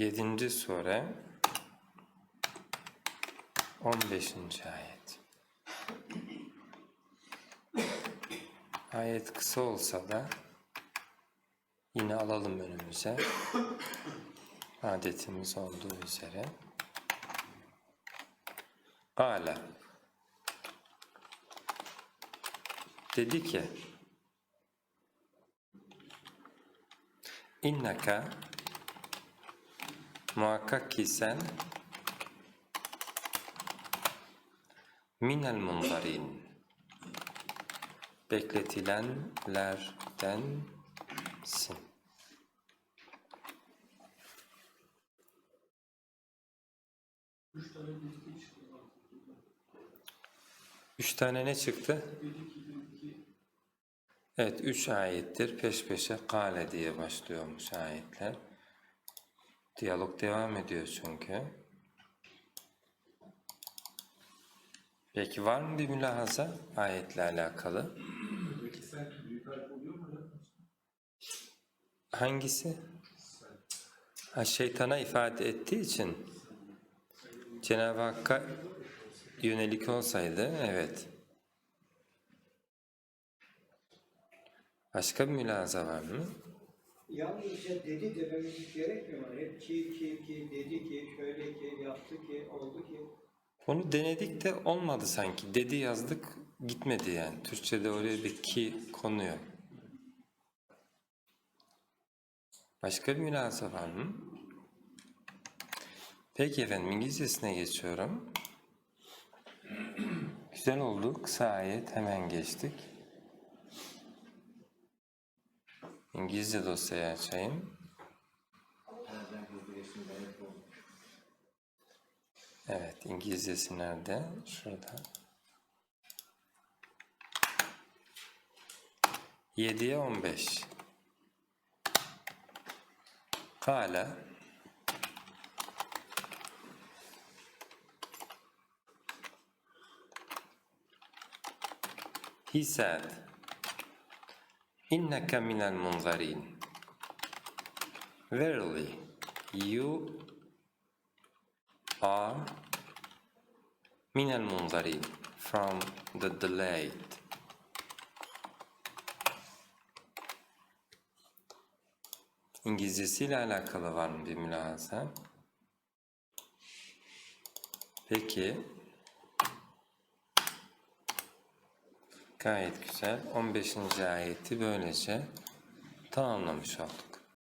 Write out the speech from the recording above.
7. sure 15. ayet. Ayet kısa olsa da yine alalım önümüze. Adetimiz olduğu üzere. Kale dedi ki İnneka muhakkak ki sen minel munzarin bekletilenlerdensin. Üç tane ne çıktı? Evet, üç ayettir. Peş peşe kale diye başlıyormuş ayetler. Diyalog devam ediyor çünkü. Peki var mı bir mülahaza ayetle alakalı? Hangisi? Ha, şeytana ifade ettiği için Cenab-ı Hakk'a yönelik olsaydı evet. Başka bir mülahaza var mı? Yalnızca dedi dememiz gerekmiyor mu? Hep ki ki ki dedi ki şöyle ki yaptı ki oldu ki. Onu denedik de olmadı sanki. Dedi yazdık gitmedi yani. Türkçe'de oraya bir ki konuyor. Başka bir mülahaza var mı? Peki efendim İngilizcesine geçiyorum. Güzel oldu. Kısa ayet hemen geçtik. İngilizce dosyayı açayım. Evet, İngilizcesi nerede? Şurada. 7'ye 15. Kale He said, İnneke minel munzarin. Verily, you are minel munzarin from the delayed. İngilizcesiyle alakalı var mı bir mülahaza? Peki, Gayet güzel. 15. ayeti böylece tamamlamış olduk.